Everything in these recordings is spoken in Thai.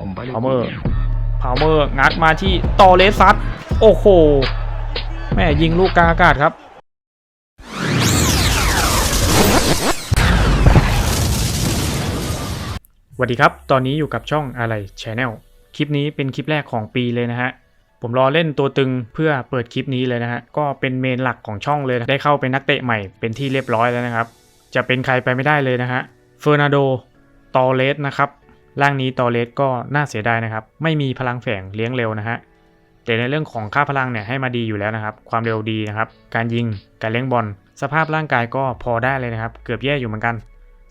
ผมไปเลยพาวเมอร์พาวเมอร์งัดมาที่ตอเลสซัดโอ้โห แม่ยิงลูกกลางอากาศครับ สวัสดีครับ ตอนนี้อยู่กับช่องอะไร Channel คลิปนี้เป็นคลิปแรกของปีเลยนะฮะ ผมรอเล่นตัวตึงเพื่อเปิดคลิปนี้เลยนะฮะ ก็เป็นเมนหลักของช่องเลยนะได้เข้าเป็นนักเตะใหม่เป็นที่เรียบร้อยแล้วนะครับ จะเป็นใครไปไม่ได้เลยนะฮะ เฟอร์นาโด ตอเลสนะครับ ร่างนี้ตอเลสก็น่าเสียดายนะครับ ไม่มีพลังแฝงเลี้ยงเร็วนะฮะแต่ในเรื่องของค่าพลังเนี่ยให้มาดีอยู่แล้วนะครับ ความเร็วดีนะครับ การยิง การเลี้ยงบอล สภาพร่างกายก็พอได้เลยนะครับ เกือบแย่อยู่เหมือนกัน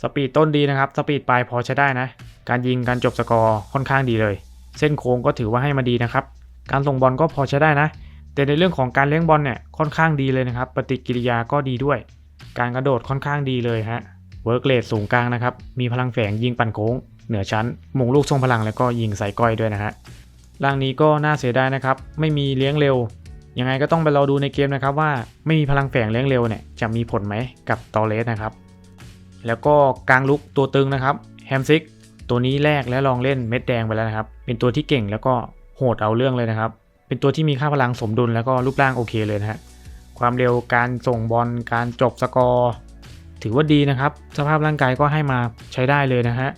สปีดต้นดีนะครับ สปีดปลายพอใช้ได้นะ การยิง การจบสกอร์ค่อนข้างดีเลย เส้นโค้งก็ถือว่าให้มาดีนะครับ การส่งบอลก็พอใช้ได้นะ แต่ในเรื่องของการเลี้ยงบอลเนี่ยค่อนข้างดีเลยนะครับ ปฏิกิริยาก็ดีด้วย การกระโดดค่อนข้างดีเลยฮะ เวิร์กเลทสูงกลางนะครับ มีพลังแฝงยิงปั่นโค้ง เหนือชั้นมงลูกทรงพลังแล้วก็ยิงใส่ก้อยด้วยนะฮะร่างนี้ก็น่าเสียดายนะครับ ไม่มีเลี้ยงเร็ว ยังไงก็ต้องไปรอดูในเกมนะครับว่าไม่มีพลังแฝงเลี้ยงเร็วเนี่ยจะมีผลไหมกับตอเลสนะครับ แล้วก็กลางลุกตัวตึงนะครับแฮมซิกตัวนี้แรกและลองเล่นเม็ดแดงไปแล้วนะครับ เป็นตัวที่เก่งแล้วก็โหดเอาเรื่องเลยนะครับ เป็นตัวที่มีค่าพลังสมดุลแล้วก็รูปร่างโอเคเลยนะฮะความเร็วการส่งบอลการจบสกอร์ ถือว่าดีนะครับ สภาพร่างกายก็ให้มาใช้ได้เลยนะฮะ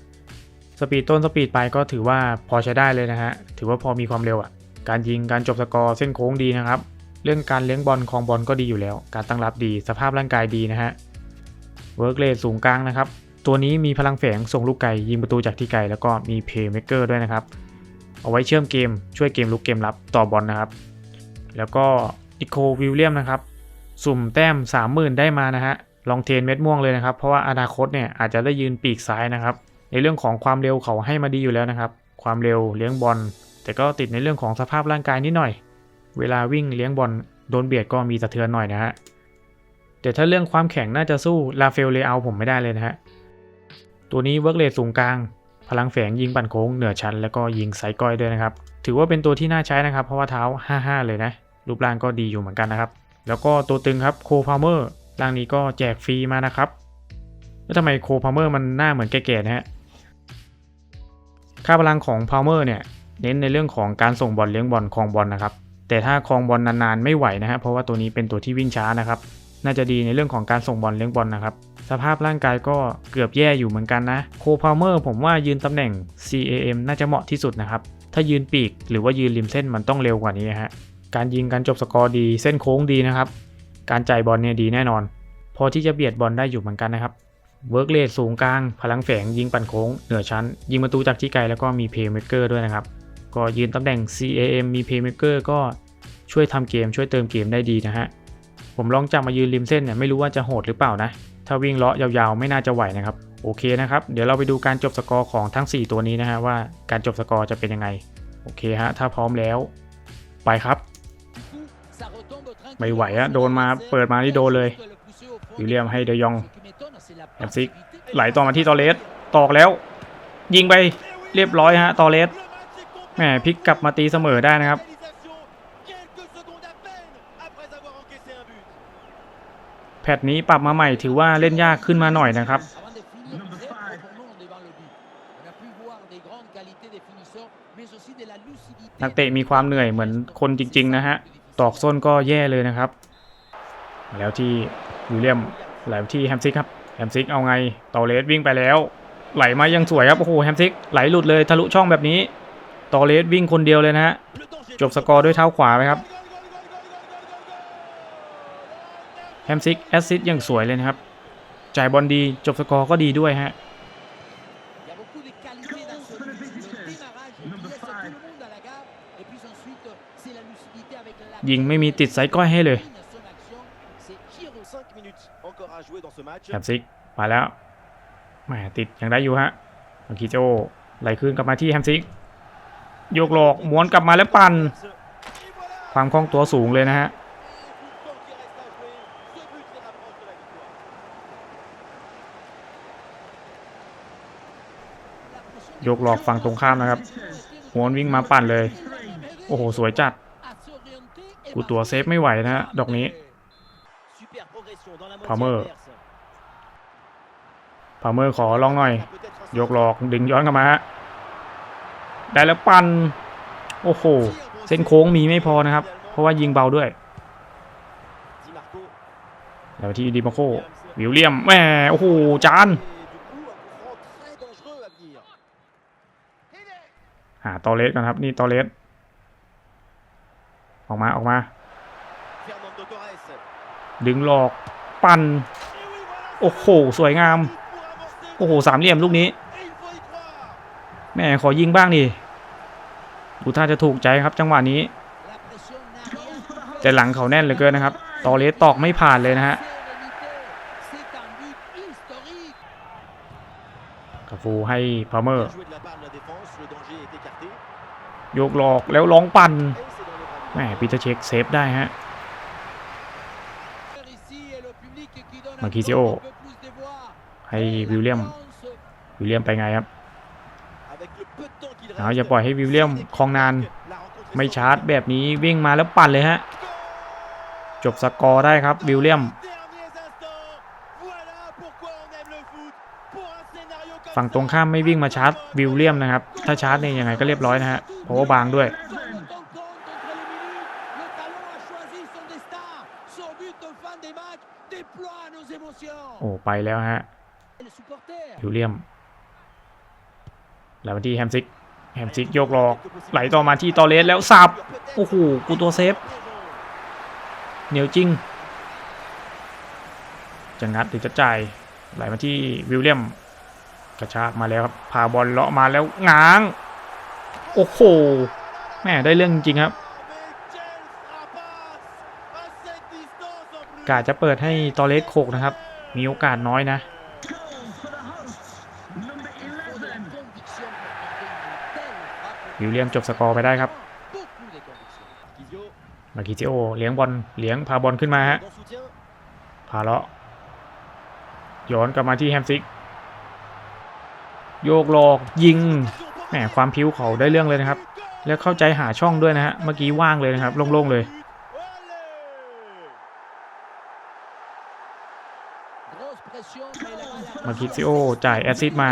สปีดต้นสปีดปลายก็ถือว่าพอใช้ได้เลยนะฮะ ถือว่าพอมีความเร็วอะ การยิงการจบสกอร์เส้นโค้งดีนะครับ เรื่องการเลี้ยงบอลคลองบอลก็ดีอยู่แล้ว การตั้งรับดีสภาพร่างกายดีนะฮะ เวิร์กเลสสูงกลางนะครับ ตัวนี้มีพลังแฝงส่งลูกไก่ยิงประตูจากที่ไกลแล้วก็มีเพย์เม k เกอร์ด้วยนะครับ เอาไว้เชื่อมเกมช่วยเกมลุกเกมรับต่อบอลนะครับ แล้วก็อีโควิลเลียมนะครับ สุ่มแต้ม 30,000 ได้มานะฮะ ลองเทนเม็ดม่วงเลยนะครับ เพราะว่าอนาคตเนี่ยอาจจะได้ยืนปีกซ้ายนะครับ ในเรื่องของความเร็วเขาให้มาดีอยู่แล้วนะครับ ความเร็วเลี้ยงบอล แต่ก็ติดในเรื่องของสภาพร่างกายนิดหน่อย เวลาวิ่งเลี้ยงบอลโดนเบียดก็มีสะเทือนหน่อยนะฮะแต่ถ้าเรื่องความแข็งน่าจะสู้ลาเฟลเลอาผมไม่ได้เลยนะฮะตัวนี้เวิร์กเลสสูงกลาง พลังแฝงยิงปั่นโค้งเหนือชั้นแล้วก็ยิงไซก้อยด้วยนะครับ ถือว่าเป็นตัวที่น่าใช้นะครับ เพราะว่าเท้า 55 เลยนะ รูปร่างก็ดีอยู่เหมือนกันนะครับ แล้วก็ตัวตึงครับโคพาวเมอร์ร่างนี้ก็แจกฟรีมานะครับ แล้วทำไมโคพาวเมอร์มันหน้าเหมือนแก่ๆนะฮะ ค่าพลังของพาวเมอร์เนี่ยเน้นในเรื่องของการส่งบอลเลี้ยงบอลคลองบอลนะครับ แต่ถ้าคลองบอลนานๆไม่ไหวนะฮะเพราะว่าตัวนี้เป็นตัวที่วิ่งช้านะครับ น่าจะดีในเรื่องของการส่งบอลเลี้ยงบอลนะครับ สภาพร่างกายก็เกือบแย่อยู่เหมือนกันนะ โคพาวเมอร์ผมว่ายืนตำแหน่ง CAM น่าจะเหมาะที่สุดนะครับ ถ้ายืนปีกหรือว่ายืนริมเส้นมันต้องเร็วกว่านี้ฮะ การยิงการจบสกอร์ดี เส้นโค้งดีนะครับ การจ่ายบอลเนี่ยดีแน่นอน พอที่จะเบียดบอลได้อยู่เหมือนกันนะครับ เวิร์กเลสสูงกลาง พลังแฝงยิงปั่นโค้ง เหนือชั้น ยิงประตูจากที่ไกลแล้วก็มีเพย์เมเกอร์ด้วยนะครับ ก็ยืนตำแหน่ง CAM มีเพย์เมเกอร์ก็ช่วยทำเกมช่วยเติมเกมได้ดีนะฮะ ผมลองจับมายืนริมเส้นเนี่ยไม่รู้ว่าจะโหดหรือเปล่านะ ถ้าวิ่งเลาะยาวๆ ไม่น่าจะไหวนะครับ โอเคนะครับ เดี๋ยวเราไปดูการจบสกอร์ของทั้ง 4 ตัวนี้นะฮะว่าการจบสกอร์จะเป็นยังไง โอเคฮะถ้าพร้อมแล้ว ไปครับ ไม่ไหวอะโดนมาเปิดมาที่โดนเลยวิลเลียมให้เดยอง แอมซิกไหลต่อมาที่ตอเลสตอกแล้ว ยิงไปเรียบร้อยฮะตอเลสแหมพลิกกลับมาตีเสมอได้นะครับแพทนี้ปรับมาใหม่ถือว่าเล่นยากขึ้นมาหน่อยนะครับนักเตะมีความเหนื่อยเหมือนคนจริง ๆ นะฮะ ตอกส้นก็แย่เลยนะครับ แล้วที่วิลเลียมไหลไปที่แฮมซิกครับ มซิกเอาไงตอเลสวิ่งไปแล้ว ไหลมายังสวยครับ โอ้โหแฮมซิกไหลหลุดเลยทะลุช่องแบบนี้ตอเลสวิ่งคนเดียวเลยนะฮะ จบสกอร์ด้วยเท้าขวาไปครับแฮมซิกแอสซิสยังสวยเลยนะครับ จ่ายบอลดีจบสกอร์ก็ดีด้วยฮะยิงไม่มีติดไซส์ก้อยให้เลย แฮมซิกมาแล้วแหมติดยังได้อยู่ฮะอากิโจไหลคืนกลับมาที่แฮมซิกโยกหลอกม้วนกลับมาแล้วปั่นความคล่องตัวสูงเลยนะฮะยกหลอกฝั่งตรงข้ามนะครับม้วนวิ่งมาปั่นเลย โอ้โห สวยจัด กูตัวเซฟไม่ไหวนะฮะ ดอกนี้ พาเมอร์พาเมอร์ขอลองหน่อย ยกหลอกดึงย้อนกลับมาฮะ ได้แล้วปัน โอ้โห เส้นโค้งมีไม่พอนะครับ เพราะว่ายิงเบาด้วยแล้วที่ดิมาโค วิลเลียมแหมโอ้โห จาน หาตอเลสกันครับ นี่ตอเลสออกมาออกมา ดึงหลอกปั่นโอ้โหสวยงาม โอ้โหสามเหลี่ยมลูกนี้ แม่ขอยิงบ้างดิดูท่าจะถูกใจครับจังหวะนี้ แต่หลังเขาแน่นเหลือเกินนะครับ ตอเลสตอกไม่ผ่านเลยนะฮะกาฟูให้พาเมอร์โยกหลอกแล้วร้องปั่นแหมปีเตอร์เช็คเซฟได้ฮะ มาคิซิโอ ให้วิลเลียม วิลเลียมไปไงครับเอาเอย่าปล่อยให้วิลเลียมคลองนาน ไม่ชาร์จแบบนี้วิ่งมาแล้วปั่นเลยฮะ จบสกอร์ได้ครับวิลเลียม ฝั่งตรงข้ามไม่วิ่งมาชาร์จวิลเลียมนะครับ ถ้าชาร์จเนี่ยยังไงก็เรียบร้อยนะฮะ เพราะว่าบางด้วย ไปแล้วฮะวิลเลียมแล้วมาที่แฮมซิก แฮมซิกโยกหลอก ไหลต่อมาที่ตอเลสแล้วสับ โอ้โห กูตัวเซฟ เหนียวจริง จะงัดหรือจะจ่าย ไหลมาที่วิลเลียม กระชากมาแล้วครับ พาบอลเลาะมาแล้วง้าง โอ้โห แม่ได้เรื่องจริงครับกาจะเปิดให้ตอเลสโขกนะครับ มีโอกาสน้อยนะ วิลเลียมจบสกอร์ไปได้ครับมาคิซิโอเลี้ยงบอลเลี้ยงพาบอลขึ้นมาฮะพาเลาะย้อนกลับมาที่แฮมซิก โยกหลอกยิงแหมความพิ้วเขาได้เรื่องเลยนะครับ แล้วเข้าใจหาช่องด้วยนะฮะเมื่อกี้ว่างเลยนะครับโล่งๆเลย มาคิซิโอจ่ายแอซิสต์มา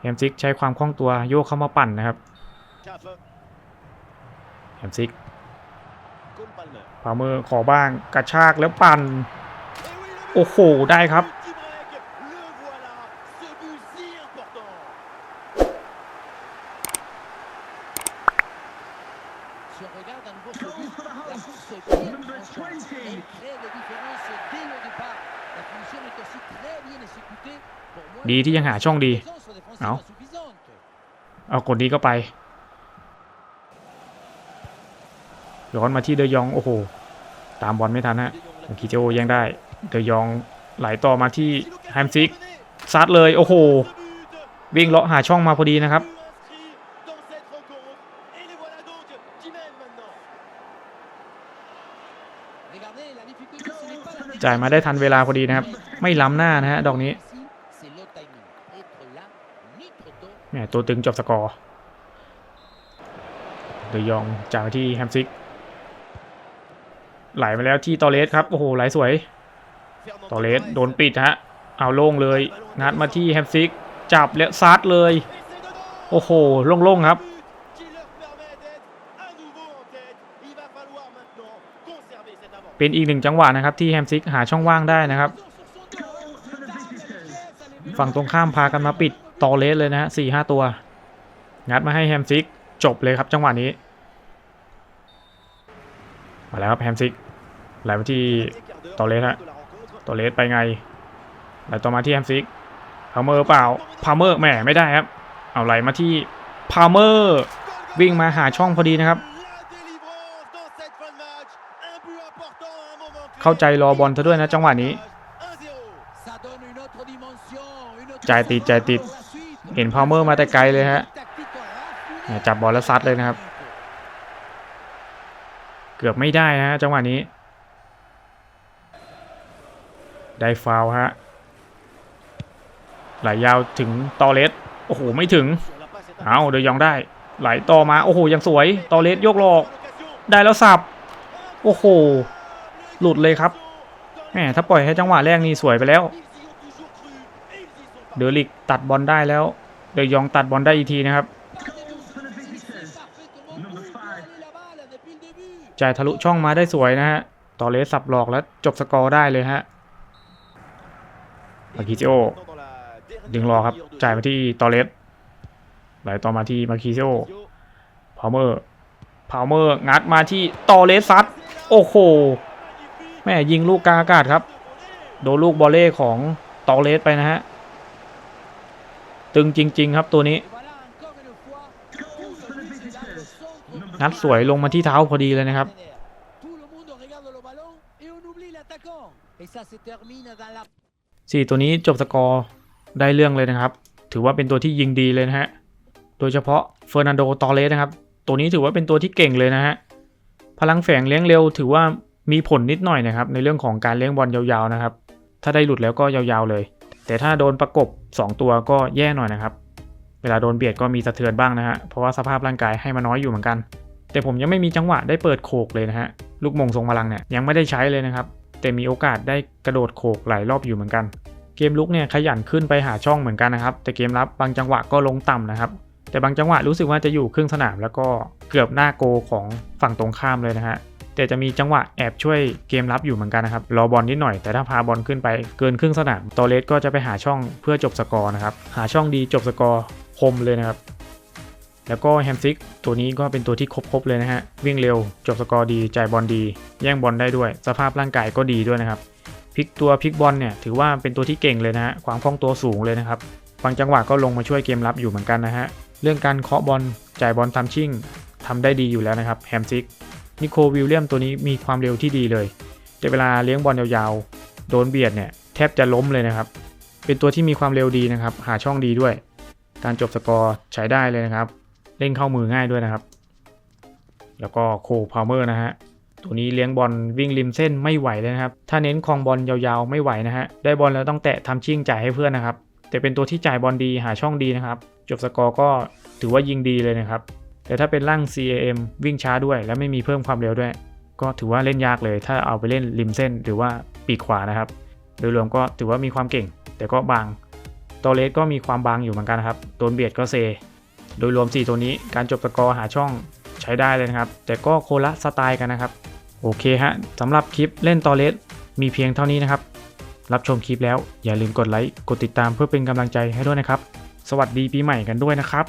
แฮมซิกใช้ความคล่องตัวโยกเข้ามาปั่นนะครับ แฮมซิกพาเมอร์ขอบ้างกระชากแล้วปั่น โอ้โห ได้ครับ Si on regarde à nouveau ce but, la course est bien tranchante. Elle crée des différences dès le départ. La finition est aussi très bien exécutée. Pour moi, ดีที่ยังหาช่องดี présence défensive Non. insuffisante. เอากดนี้ก็ไป ย้อนมาที่เดยอง โอ้โห ตามบอลไม่ทันฮะคิโจยังได้ เดยองไหลต่อมาที่แฮมซิกซัดเลย โอ้โห วิ่งเลาะหาช่องมาพอดีนะครับ Regardez la difficulté, ce n'est pas la จ่ายมาได้ทันเวลาพอดีนะครับ ไม่ล้ำหน้านะฮะดอกนี้ C'est le timing. Être là, ni trop tôt, แหมตัวตึงจบสกอร์เดยองจ่ายมาที่แฮมซิก ไหลมาแล้วที่ตอเลสครับ โอ้โหไหลสวย ตอเลสโดนปิดฮะ เอาโล่งเลย งัดมาที่แฮมซิก จับแล้วซัดเลย โอ้โหโล่งๆครับ เป็นอีกหนึ่งจังหวะนะครับที่แฮมซิกหาช่องว่างได้นะครับฝั่งตรงข้ามพากันมาปิดตอเลสเลยนะฮะสี่ห้าตัว งัดมาให้แฮมซิกจบเลยครับจังหวะนี้ มาแล้วครับแฮมซิกไหลมาที่ตอเลสฮะตอเลสไปไงไหลต่อมาที่แฮมซิกพาเมอร์เปล่าพาเมอร์แหมไม่ได้ครับ เอาไหลมาที่พาเมอร์วิ่งมาหาช่องพอดีนะครับ เข้าใจรอบอลซะด้วยนะจังหวะนี้ ça donne une autre dimension, une autre จ่ายติดจ่ายติด เห็นพาวเมอร์มาแต่ไกลเลยฮะ จับบอลแล้วซัดเลยนะครับ เกือบไม่ได้นะฮะจังหวะนี้ ได้ฟาวฮะ ไหลยาวถึงตอเลส โอ้โห ไม่ถึง เอาเดยองได้ ไหลต่อมา โอ้โห ยังสวย ตอเลสยกหลอก ได้แล้วสับ โอ้โห หลุดเลยครับแหมถ้าปล่อยให้จังหวะแรกนี่สวยไปแล้ว เดอลิกตัดบอลได้แล้ว เดยองตัดบอลได้อีกทีนะครับจ่ายทะลุช่องมาได้สวยนะฮะ ต่อเลสสับหลอกแล้วจบสกอร์ได้เลยฮะมาคิซิโอดึงรอครับ จ่ายมาที่ตอเลสไหลต่อมาที่มาคิซิโอพาวเมอร์พาวเมอร์งัดมาที่ตอเลสซัด โอ้โห ม่ยิงลูกกลางอากาศครับ โดนลูกบอลเล่ของตอเลสไปนะฮะ ตึงจริง ๆ ครับตัวนี้งัดสวยลงมาที่เท้าพอดีเลยนะครับ สี่ตัวนี้จบสกอร์ได้เรื่องเลยนะครับ ถือว่าเป็นตัวที่ยิงดีเลยนะฮะ โดยเฉพาะเฟอร์นันโด ตอเลสนะครับ ตัวนี้ถือว่าเป็นตัวที่เก่งเลยนะฮะ พลังแฝงเลี้ยงเร็วถือว่า มีผลนิดหน่อยนะครับ ในเรื่องของการเลี้ยงบอลยาวๆนะครับ ถ้าได้หลุดแล้วก็ยาวๆเลย แต่ถ้าโดนประกบ 2 ตัวก็แย่หน่อยนะครับ เวลาโดนเบียดก็มีสะเทือนบ้างนะฮะ เพราะว่าสภาพร่างกายให้มาน้อยอยู่เหมือนกัน แต่ผมยังไม่มีจังหวะได้เปิดโขกเลยนะฮะ ลูกมงทรงพลังเนี่ยยังไม่ได้ใช้เลยนะครับ แต่มีโอกาสได้กระโดดโขกหลายรอบอยู่เหมือนกัน เกมลุกเนี่ยขยันขึ้นไปหาช่องเหมือนกันนะครับ แต่เกมรับบางจังหวะก็ลงต่ำนะครับแต่บางจังหวะรู้สึกว่าจะอยู่ครึ่งสนามแล้วก็เกือบหน้าโกของฝั่งตรงข้ามเลยนะฮะ แต่จะมีจังหวะแอบช่วยเกมรับอยู่เหมือนกันนะครับรอบอลนิดหน่อยแต่ถ้าพาบอลขึ้นไปเกินครึ่งสนามตอเลสก็จะไปหาช่องเพื่อจบสกอร์นะครับหาช่องดีจบสกอร์คมเลยนะครับแล้วก็แฮมซิกตัวนี้ก็เป็นตัวที่ครบๆเลยนะฮะวิ่งเร็วจบสกอร์ดีจ่ายบอลดี แย่งบอลได้ด้วย สภาพร่างกายก็ดีด้วยนะครับพลิกตัวพลิกบอลเนี่ยถือว่าเป็นตัวที่เก่งเลยนะฮะความคล่องตัวสูงเลยนะครับบางจังหวะก็ลงมาช่วยเกมรับอยู่เหมือนกันนะฮะเรื่องการเคาะบอลจ่ายบอลทำชิ่งทำได้ดีอยู่แล้วนะครับแฮมซิก นิโควิลเลียมตัวนี้มีความเร็วที่ดีเลย แต่เวลาเลี้ยงบอลยาวๆ โดนเบียดเนี่ยแทบจะล้มเลยนะครับ เป็นตัวที่มีความเร็วดีนะครับ หาช่องดีด้วย การจบสกอร์ใช้ได้เลยนะครับ เล่นเข้ามือง่ายด้วยนะครับ แล้วก็โคพาวเมอร์นะฮะ ตัวนี้เลี้ยงบอลวิ่งริมเส้นไม่ไหวเลยนะครับ ถ้าเน้นคลองบอลยาวๆไม่ไหวนะฮะ ได้บอลแล้วต้องแตะทำชิ่งจ่ายให้เพื่อนนะครับ แต่เป็นตัวที่จ่ายบอลดีหาช่องดีนะครับ จบสกอร์ก็ถือว่ายิงดีเลยนะครับ แต่ถ้าเป็นร่าง CAM วิ่งช้าด้วย และไม่มีเพิ่มความเร็วด้วย ก็ถือว่าเล่นยากเลย ถ้าเอาไปเล่นริมเส้นหรือว่าปีกขวานะครับ โดยรวมก็ถือว่ามีความเก่ง แต่ก็บางตอเลสก็มีความบางอยู่เหมือนกันนะครับโดนเบียดก็เซ โดยรวม 4 ตัวนี้การจบสกอร์หาช่องใช้ได้เลยนะครับ แต่ก็โคละสไตล์กันนะครับ โอเคฮะสำหรับคลิปเล่นตอเลสมีเพียงเท่านี้นะครับ รับชมคลิปแล้วอย่าลืมกดไลค์กดติดตามเพื่อเป็นกำลังใจให้ด้วยนะครับ สวัสดีปีใหม่กันด้วยนะครับ